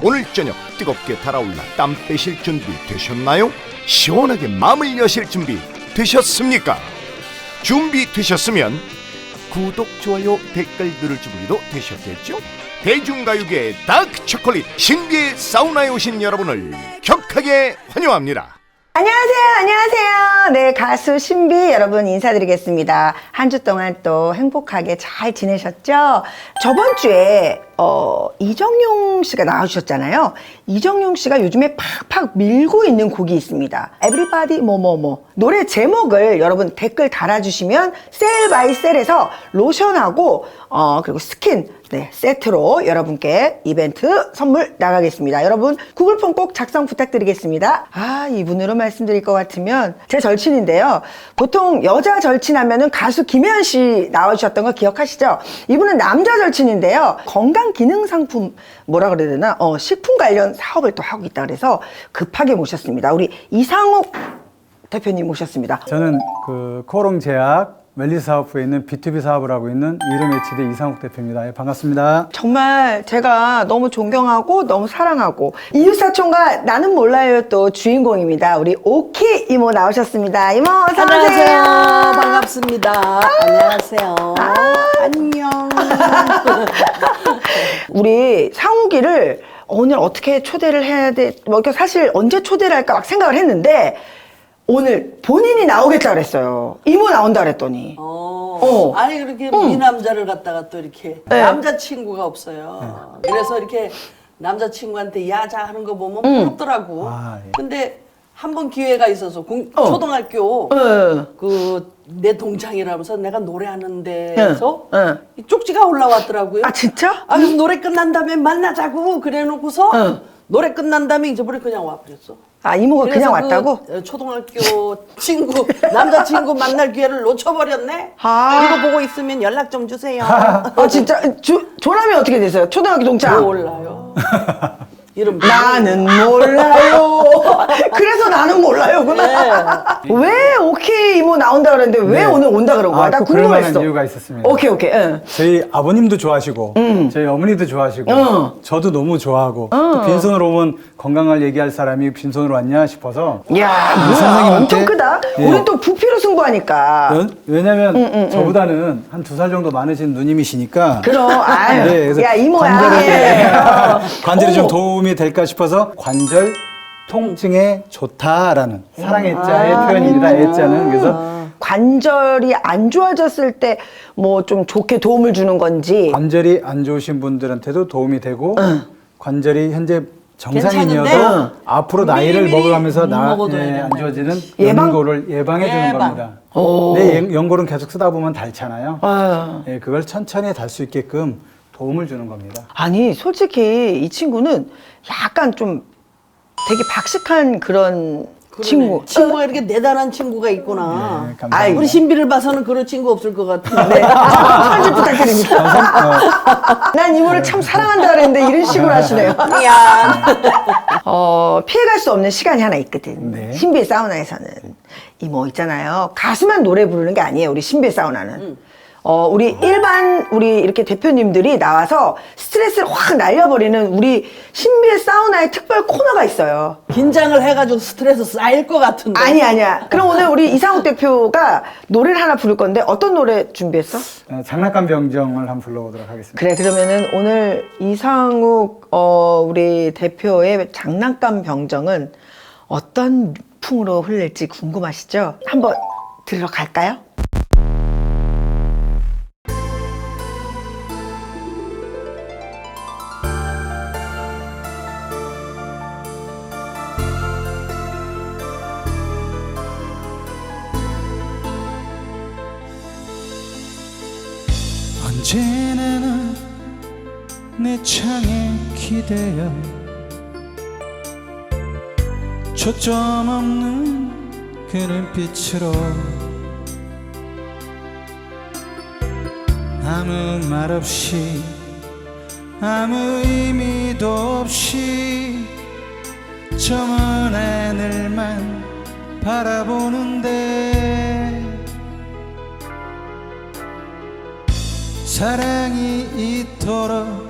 오늘 저녁 뜨겁게 달아올라 땀 빼실 준비 되셨나요? 시원하게 마음을 여실 준비 되셨습니까? 준비 되셨으면 구독, 좋아요, 댓글 누를 준비도 되셨겠죠? 대중가요계의 다크 초콜릿 신비의 사우나에 오신 여러분을 격하게 환영합니다. 안녕하세요, 안녕하세요. 네, 가수 신비 여러분 인사드리겠습니다. 한 주 동안 또 행복하게 잘 지내셨죠? 저번 주에, 어, 이정용 씨가 나와주셨잖아요. 이정용 씨가 요즘에 팍팍 밀고 있는 곡이 있습니다. Everybody 뭐뭐뭐. 노래 제목을 여러분 댓글 달아주시면 셀 바이 셀에서 로션하고, 어, 그리고 스킨, 네, 세트로 여러분께 이벤트 선물 나가겠습니다. 여러분, 구글폰 꼭 작성 부탁드리겠습니다. 아, 이분으로 말씀드릴 것 같으면 제 절친인데요. 보통 여자 절친 하면은 가수 김혜연 씨 나와주셨던 거 기억하시죠? 이분은 남자 절친인데요. 건강 기능 상품, 뭐라 그래야 되나? 어, 식품 관련 사업을 또 하고 있다 그래서 급하게 모셨습니다. 우리 이상욱 대표님 모셨습니다. 저는 그 코롱 제약 웰리 사업부에 있는 B2B 사업을 하고 있는 이름 HD 이상욱 대표입니다. 예, 반갑습니다. 정말 제가 너무 존경하고 너무 사랑하고 이웃사촌과 나는 몰라요 또 주인공입니다. 우리 오키 이모 나오셨습니다. 이모 어서 안녕하세요. 오세요. 반갑습니다. 안녕하세요. 안녕. 우리 상욱이를 오늘 어떻게 초대를 해야 돼? 뭐 이렇게 사실 언제 초대를 할까 막 생각을 했는데 오늘 본인이 나오겠다 그랬어요. 이모 나온다 그랬더니. 어. 어. 아니 그렇게 응. 이 남자를 갖다가 또 이렇게 네. 남자친구가 없어요. 그래서 이렇게 남자친구한테 야자 하는 거 보면 부럽더라고. 아, 예. 근데 한 번 기회가 있어서 공- 어. 초등학교 응. 그내 동창이라면서 내가 노래하는 데서 응, 응. 이 쪽지가 올라왔더라고요. 아 진짜? 아, 그래서 노래 끝난 다음에 만나자고 그래 놓고서 응. 노래 끝난 다음에 잊어버리고 그냥 와버렸어. 아 이모가 그냥 그래서 왔다고? 그 초등학교 친구 남자친구 만날 기회를 놓쳐버렸네. 아. 이거 보고 있으면 연락 좀 주세요. 아 진짜 조, 조남이 어떻게 되세요? 초등학교 동창. 몰라요. 이름 나는 몰라요. 그래서 나는 몰라요구나. 왜 오케이 이모 나온다 그랬는데 왜 네. 오늘 온다 그런 거야? 아, 나 꼭 그럴 궁금했어. 만한 이유가 있었습니다. 오케이 오케이. 응. 저희 아버님도 좋아하시고 저희 어머니도 좋아하시고 응. 저도 너무 좋아하고 또 빈손으로 오면 건강을 얘기할 사람이 빈손으로 왔냐 싶어서 야, 이 뭐야, 선생님한테- 엄청 크다. 예. 우린 또 부피로 승부하니까. 왜- 왜냐면 저보다는 한 두 살 정도 많으신 누님이시니까 그럼, 아유, 네, 야 이모야. 관절에, 예. 좀 어머. 도움이 될까 싶어서 관절 통증에 좋다라는 사랑의 자의 아. 표현입니다. 애자는 그래서 관절이 안 좋아졌을 때 뭐 좀 좋게 도움을 주는 건지. 관절이 안 좋으신 분들한테도 도움이 되고 관절이 현재 정상인이어도 괜찮은데? 앞으로 나이를 미리미리 먹어가면서 나, 먹어둬야 예, 안? 좋아지는 예방? 연골을 예방해 주는 예방. 겁니다. 오. 내 연- 연골은 계속 쓰다 보면 닳잖아요. 아유. 예, 그걸 천천히 달 수 있게끔 도움을 주는 겁니다. 아니 솔직히 이 친구는 약간 좀 되게 박식한 그런 그러네. 친구. 친구가 이렇게 대단한 친구가 있구나. 네, 감사합니다. 아이, 우리 신비를 봐서는 그런 친구 없을 것 같은데. 네. 편집 부탁드립니다. 난 이모를 참 사랑한다 그랬는데 이런 식으로 하시네요. 미안. 어, 피해갈 수 없는 시간이 하나 있거든. 네. 신비의 사우나에서는. 이모 있잖아요. 가수만 노래 부르는 게 아니에요. 우리 신비의 사우나는. 어, 우리 일반, 우리 이렇게 대표님들이 나와서 스트레스를 확 날려버리는 우리 신비의 사우나의 특별 코너가 있어요. 긴장을 해가지고 스트레스 쌓일 것 같은데. 아니, 아니야. 그럼 오늘 우리 이상욱 대표가 노래를 하나 부를 건데 어떤 노래 준비했어? 어, 장난감 병정을 한번 불러보도록 하겠습니다. 그래, 그러면은 오늘 이상욱, 어, 우리 대표의 장난감 병정은 어떤 풍으로 흘릴지 궁금하시죠? 한번 들어갈까요? 언제나 내 창에 기대어 초점 없는 그 눈빛으로 아무 말 없이 아무 의미도 없이 저 먼 하늘만 바라보는데 사랑이 이토록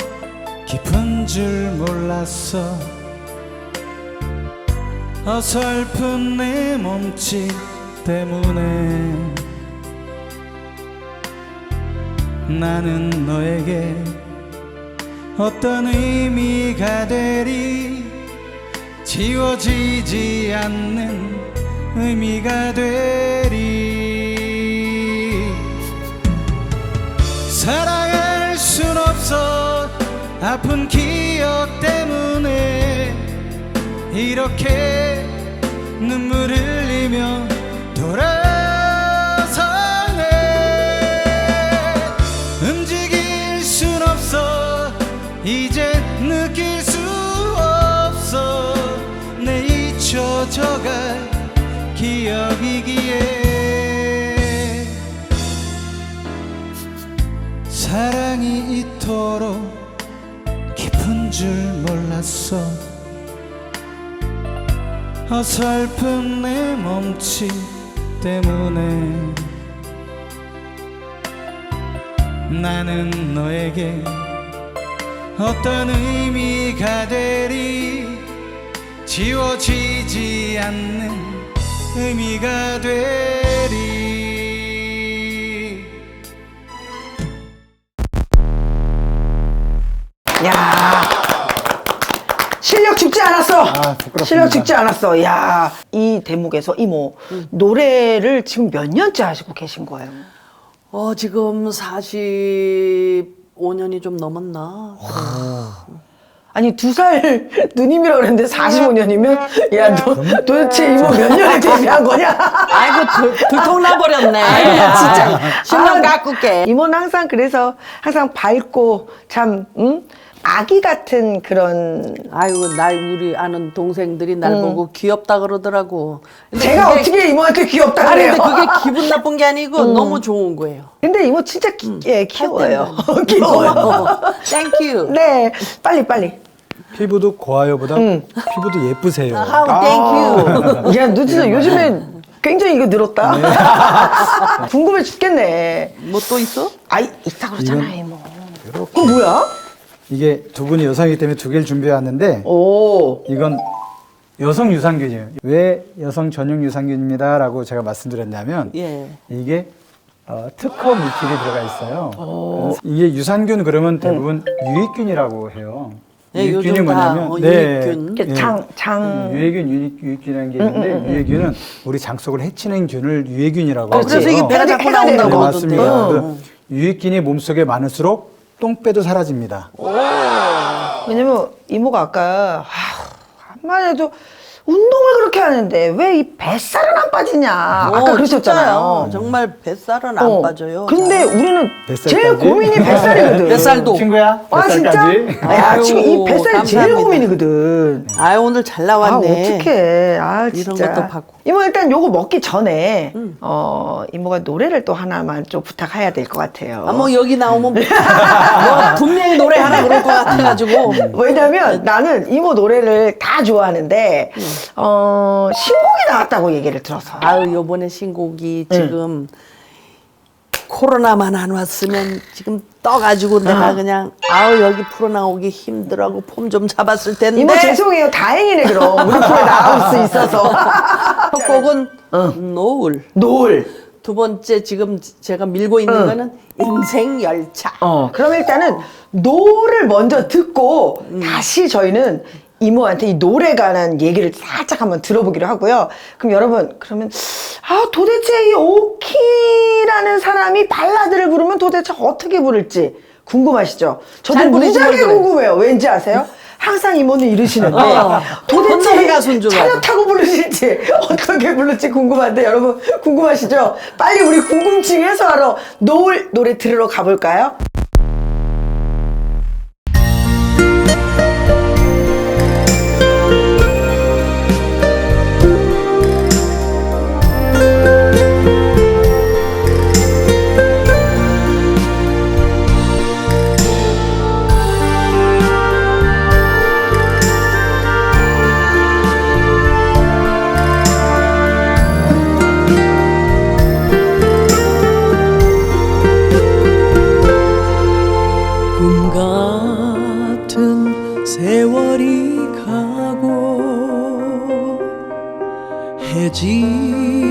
깊은 줄 몰랐어. 어설픈 내 몸짓 때문에 나는 너에게 어떤 의미가 되리? 지워지지 않는 의미가 되리 사랑할 순 없어. 아픈 기억 때문에 이렇게 눈물 흘리며 돌아서네. 움직일 순 없어. 이제 느낄 수 없어. 내 잊혀져갈 기억이기에 사랑이 이토록 깊은 줄 몰랐어. 어설픈 내 몸짓 때문에 나는 너에게 어떤 의미가 되리? 지워지지 않는 의미가 되 야 실력 죽지 않았어. 부끄럽습니다. 실력 죽지 않았어. 야, 이 대목에서 이모 노래를 지금 몇 년째 하시고 계신 거예요? 어, 지금 45년이 좀 넘었나? 아니 두 살 누님이라 그랬는데 45년이면 야 너 도대체 이모 몇 년에 데뷔한 거냐? 아이고, 들, 들통나버렸네. 진짜. 신랑 아, 가꾸게. 이모는 항상 그래서 항상 밝고 참 응? 아기 같은 그런 아이고, 날, 우리 아는 동생들이 날 보고 귀엽다 그러더라고. 근데 제가 그게- 어떻게 이모한테 귀엽다 아니, 그래요? 근데 그게 기분 나쁜 게 아니고 너무 좋은 거예요. 근데 이모 진짜 기, 예, 귀여워요. 귀여워요. 땡큐. 네, 빨리 빨리. 피부도 고와요보다 피부도 예쁘세요. 아우, 땡큐. 야, 너 진짜 요즘에 굉장히 이거 늘었다. 네. 궁금해 죽겠네. 뭐 또 있어? 아이, 있다 그러잖아, 이모. 그거 뭐야? 이게 두 분이 여성이기 때문에 두 개를 준비해 왔는데 오. 이건 여성 유산균이에요. 왜 여성 전용 유산균입니다라고 제가 말씀드렸냐면 예. 이게 어, 특허 물질이 들어가 있어요. 그래서 이게 유산균 그러면 대부분 유익균이라고 해요. 네, 유익균이 요즘 다, 뭐냐면 어, 유익균. 이렇게 장, 장. 음, 유해균, 유익, 유익균이라는 게 있는데 유해균은 우리 장 속을 해치는 균을 유해균이라고 그렇지. 하죠. 그래서 이게 배가 자꾸 해가 되는 네, 나온다고 거. 맞습니다. 하던데. 그 유익균이 몸속에 많을수록 똥배도 사라집니다. 왜냐면 이모가 아까, 아, 한만 해도 운동을 그렇게 하는데 왜 이 뱃살은 안 빠지냐. 아까 어, 그러셨잖아요. 진짜요. 정말 뱃살은 안 어. 빠져요. 근데 우리는 뱃살까지? 제일 고민이 뱃살이거든. 뱃살도. 친구야? 아, 진짜? 뱃살까지? 야, 아유, 지금 이 뱃살이 제일 감사합니다. 고민이거든. 아 오늘 잘 아, 나왔네. 어떡해. 아, 이런 진짜. 것도 받고. 이모 일단 요거 먹기 전에, 어, 이모가 노래를 또 하나만 좀 부탁해야 될 것 같아요. 아, 뭐 여기 나오면 뭐 분명히 노래 하나 그럴 것 같아가지고 왜냐면 나는 이모 노래를 다 좋아하는데, 어, 신곡이 나왔다고 얘기를 들어서. 아유 요번에 신곡이 지금 코로나만 안 왔으면 지금 떠가지고 내가 그냥 아우 여기 프로 나오기 힘들하고 폼 좀 잡았을 텐데 이모 죄송해요. 다행이네, 그럼. 우리 프로에 나올 수 있어서. 첫 곡은 노을 노을. 두 번째 지금 제가 밀고 있는 거는 인생 열차 어, 그럼 일단은 노를 먼저 듣고 다시 저희는 이모한테 이 노래에 관한 얘기를 살짝 한번 들어보기로 하고요. 그럼 여러분, 그러면, 아, 도대체 이 오키라는 사람이 발라드를 부르면 도대체 어떻게 부를지 궁금하시죠? 저도 무지하게. 궁금해요. 왠지 아세요? 항상 이모는 이러시는데 어. 도대체 가수인 줄 차렷. 타고 부르실지 어떻게 부를지 궁금한데 여러분 궁금하시죠? 빨리 우리 궁금증 해소하러 노을 노래 들으러 가볼까요? 같은 세월이 가고 해지는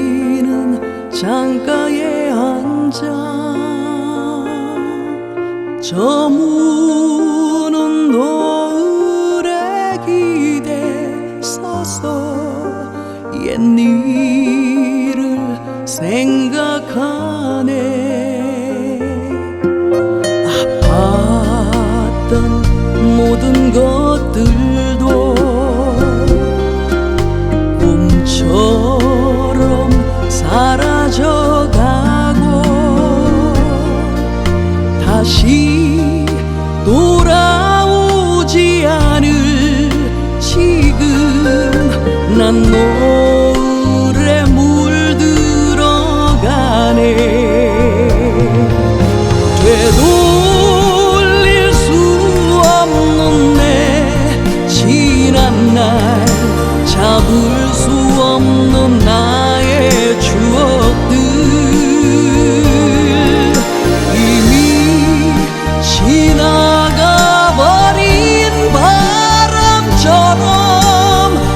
창가에 앉아 저무는 노을에 기대 서서 옛 일을 생각 것들.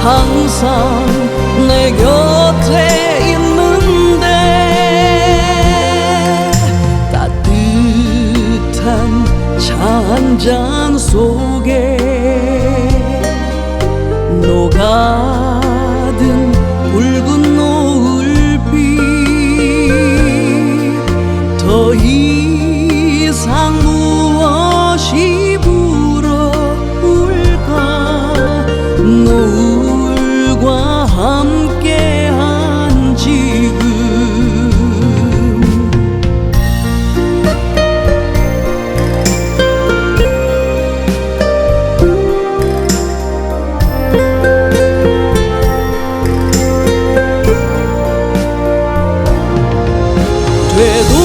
항상 내 곁에 있는데 따뜻한 차 한 잔 속에 녹아 medo.